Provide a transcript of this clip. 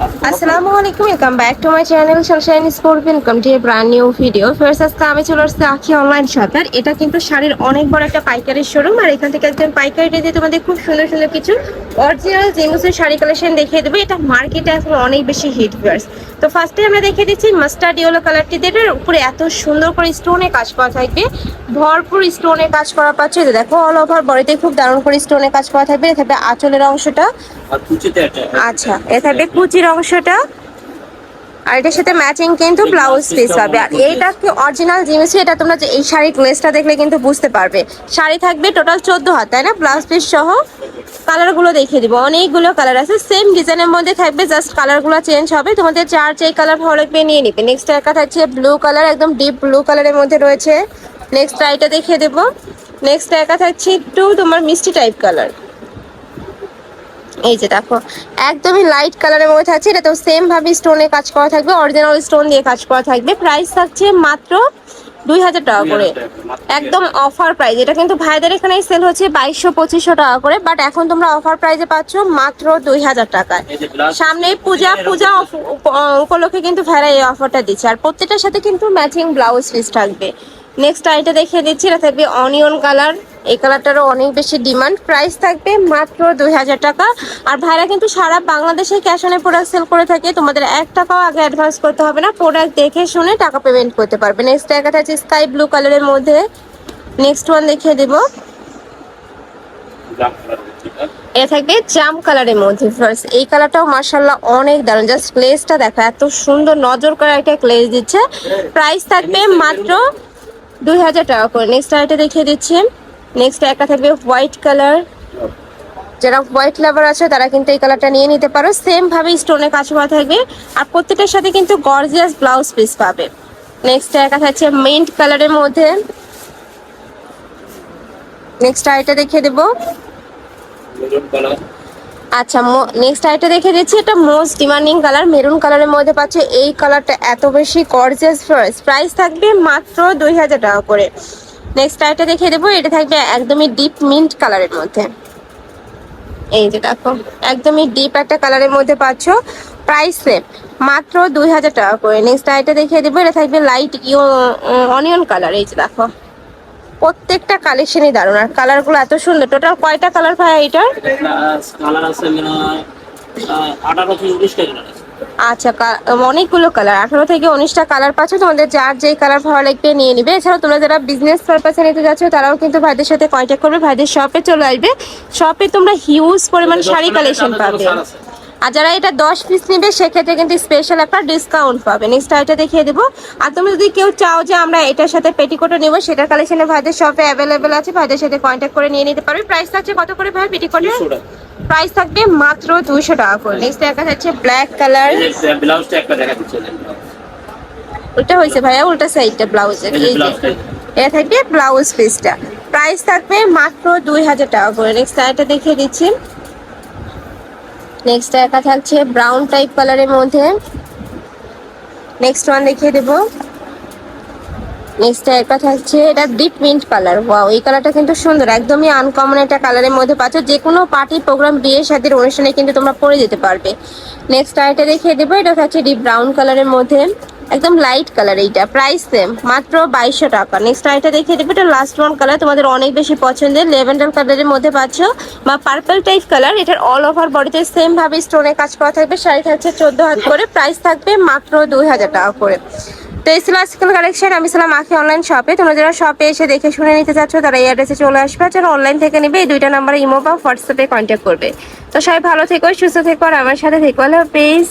আসসালামু আলাইকুম welcome back to my channel Sunshine Sport welcome to brand new video first আজকে আমি চলে আসছি আখি অনলাইন শপ আর এটা কিন্তু শাড়ির অনেক বড় একটা পাইকারি শোরুম আর এখান থেকে একজন পাইকারি দিয়ে তোমাদের খুব সুন্দর সুন্দর কিছু অরিজিনাল জিমসের শাড়ি কালেকশন দেখিয়ে দেবো। এটা মার্কেটে এখন অনেক বেশি হিট ভিউয়ার্স তো ফার্স্টে আমরা দেখিয়ে দিচ্ছি মাস্টার্ড ইয়েলো কালারটি দিয়ে উপরে এত সুন্দর করে স্টোনে কাজ করা থাকবে। ভরপুর স্টোনে কাজ করা পাচ্ছে। দেখো অল ওভার বডিতে খুব দারুণ করে স্টোনে কাজ করা থাকবে। থাকবে আঁচলের অংশটা। আচ্ছা এ থাকবে কুচির অংশটা। আর এটার সাথে ম্যাচিং কিন্তু ব্লাউজ পিস হবে। আর এইটা কি অরিজিনাল জিনিস? এটা তোমরা যে এই শাড়ির গ্লেসটা দেখলে কিন্তু বুঝতে পারবে। শাড়ি থাকবে টোটাল চোদ্দ হাত তাই না? ব্লাউজ পিস সহ কালারগুলো দেখিয়ে দিব। অনেকগুলো কালার আছে। সেম ডিজাইনের মধ্যে থাকবে জাস্ট কালারগুলো চেঞ্জ হবে। তোমাদের চার যে কালার ভালো লাগবে নিয়ে নিবে। নেক্সট একটা থাকছে ব্লু কালার একদম ডিপ ব্লু কালারের মধ্যে রয়েছে। নেক্সট আইটা দেখিয়ে দেবো। নেক্সট একা থাকছে একটু তোমার মিষ্টি টাইপ কালার এই যে দেখো একদমই লাইট কালারের মধ্যে আছে এটা তো সেম ভাবে স্টোনে কাজ করা থাকবে অরিজিনাল স্টোন দিয়ে কাজ করা থাকবে। প্রাইস থাকছে মাত্র দুই হাজার টাকা করে। একদম অফার প্রাইস এটা কিন্তু ভাইদের এখানে সেল হচ্ছে বাইশশো পঁচিশশো টাকা করে বাট এখন তোমরা অফার প্রাইসে পাচ্ছ মাত্র দুই হাজার টাকায়। সামনে পূজা পূজা উপলক্ষে কিন্তু ভেড়া এই অফারটা দিচ্ছে। আর প্রত্যেকটার সাথে কিন্তু ম্যাচিং ব্লাউজ পিস থাকবে। নেক্সট আইটা দেখিয়ে দিচ্ছি এটা থাকবে অনিয়ন কালার এই কালারটারও অনেক বেশি ডিমান্ড। প্রাইস থাকবে মাত্র দুই হাজার টাকা। আর ভাইরা কিন্তু সারা বাংলাদেশে ক্যাশ অনে প্রোডাক্ট সেল করে থাকে। তোমাদের এক টাকাও আগে অ্যাডভান্স করতে হবে না। প্রোডাক্ট দেখে শুনে টাকা পেমেন্ট করতে পারবে। নেক্সট একটা আছে স্কাই ব্লু কালারের মধ্যে। নেক্সট ওয়ান দেখিয়ে দেবো। এটা থাকবে জাম কালারের মধ্যে। ফার্স্ট এই কালারটাও মার্শাল্লাহ অনেক দারুণ। জাস্ট দেখো এত সুন্দর নজর করে একটা দিচ্ছে। প্রাইস থাকবে মাত্র দুই হাজার টাকা করে। নেক্সট আইটা দেখিয়ে দিচ্ছি। নেক্সট একটা থাকবে হোয়াইট কালার যারা হোয়াইট লাভার আছে তারা কিন্তু এই কালারটা নিয়ে নিতে পারো। সেম ভাবে স্টোনে কাজ করা থাকবে। আর প্রত্যেকটার সাথে কিন্তু গর্জিয়াস ব্লাউজ পিস পাবে। নেক্সট একটা থাকছে মিন্ট কালারের মধ্যে। নেক্সট আইটা দেখিয়ে দেবো। আচ্ছা নেক্সট আইটা দেখে দিচ্ছি। এটা মোস্ট ডিমান্ডিং কালার মেরুন কালারের মধ্যে পাচ্ছে। এই কালারটা এত বেশি গর্জিয়াস প্রাইস থাকবে মাত্র দুই হাজার টাকা করে। নেক্সট আইটা দেখে দেবো। এটা থাকবে একদমই ডিপ মিন্ট কালারের মধ্যে। এই যে দেখো, একদমই ডিপ একটা কালারের মধ্যে পাচ্ছ। প্রাইস সেম মাত্র দুই হাজার টাকা করে। নেক্সট আইটা দেখিয়ে দেবো। এটা থাকবে লাইট ইউ অনিয়ন কালার এই যে দেখো। প্রত্যেকটা কালেকশনই দারুণ। আর কালারগুলো এত সুন্দর। টোটাল কয়টা কালার ভাই এটার? কালার আছে আঠারো উনিশটা কালার আচ্ছা অনেকগুলো কালার আঠারো থেকে উনিশটা কালার পাচ্ছ তোমাদের যার যেই কালার ভালো লাগবে নিয়ে নিবে। এছাড়াও তোমরা যারা বিজনেস পারপাসে নিতে যাচ্ছ তারাও কিন্তু ভাইদের সাথে কন্ট্যাক্ট করবে ভাইদের শপে চলে আসবে। শপে তোমরা হিউজ পরিমাণ শাড়ি কালেকশন পাবে। আর যারা এটা দশ পিস নিবে সেক্ষেত্রে কিন্তু স্পেশাল একটা ডিসকাউন্ট পাবে। নেক্সট আইটা দেখিয়ে দেবো। আর তুমি যদি কেউ চাও যে আমরা এটার সাথে পেটিকোটও নেব সেটার কালেকশনে ভাইদের শপে অ্যাভেলেবেল আছে ভাইদের সাথে কন্ট্যাক্ট করে নিয়ে নিতে পারবে প্রাইস থাকছে কত করে ভাই পেটিকোটের প্রাইস থাকবে মাত্র দুইশো টাকা করে। নেক্সট দেখা যাচ্ছে ব্ল্যাক কালার ব্লাউজটা একটা দেখা দিচ্ছে ওটা হয়েছে ভাইয়া উল্টা সাইডটা ব্লাউজের এটা থাকবে ব্লাউজ পিসটা প্রাইস থাকবে মাত্র দুই হাজার টাকা করে। নেক্সট আরেকটা দেখিয়ে দিচ্ছি। নেক্সট একা থাকছে ব্রাউন টাইপ কালারের মধ্যে। নেক্সট ওয়ান দেখিয়ে দেবো। নেক্সট একা থাকছে, এটা ডিপ মিন্ট কালার ওয়াও এই কালারটা কিন্তু সুন্দর, একদমই আনকমন একটা কালারের মধ্যে পাচ্ছ। যে কোনো পার্টি প্রোগ্রাম বিয়ে সাদের অনুষ্ঠানে কিন্তু তোমরা পরে যেতে পারবে। নেক্সট আইটা দেখিয়ে দেবো, এটা থাকছে ডিপ ব্রাউন কালারের মধ্যে। একদম লাইট কালার এইটা। প্রাইস সেম মাত্র বাইশশো টাকা। নেক্সট আইটা দেখিয়ে দেবো, এটা লাস্ট ওয়ান কালার তোমাদের অনেক বেশি পছন্দের। লেভেন্ডার কালারের মধ্যে পাচ্ছ, বা পার্পল টাইপ কালার এটার অল ওভার বডিতে সেম ভাবে স্টোনে কাজ করা থাকবে। শাড়ি থাকছে চোদ্দ হাত করে প্রাইস থাকবে মাত্র দুই হাজার টাকা করে। তো এই ছিল আজকাল কালেকশন আমি ছিলাম আখি অনলাইন শপে তোমরা যারা শপে এসে দেখে শুনে নিতে চাচ্ছ, তারা এই অ্যাড্রেসে চলে আসবে। আর যারা অনলাইন থেকে নেবে, এই দুইটা নাম্বারে ইমো বা হোয়াটসঅ্যাপে কন্ট্যাক্ট করবে। তো সবাই ভালো থেকো, সুস্থ থেকো, আর আমার সাথে থেকো। হলো পেজ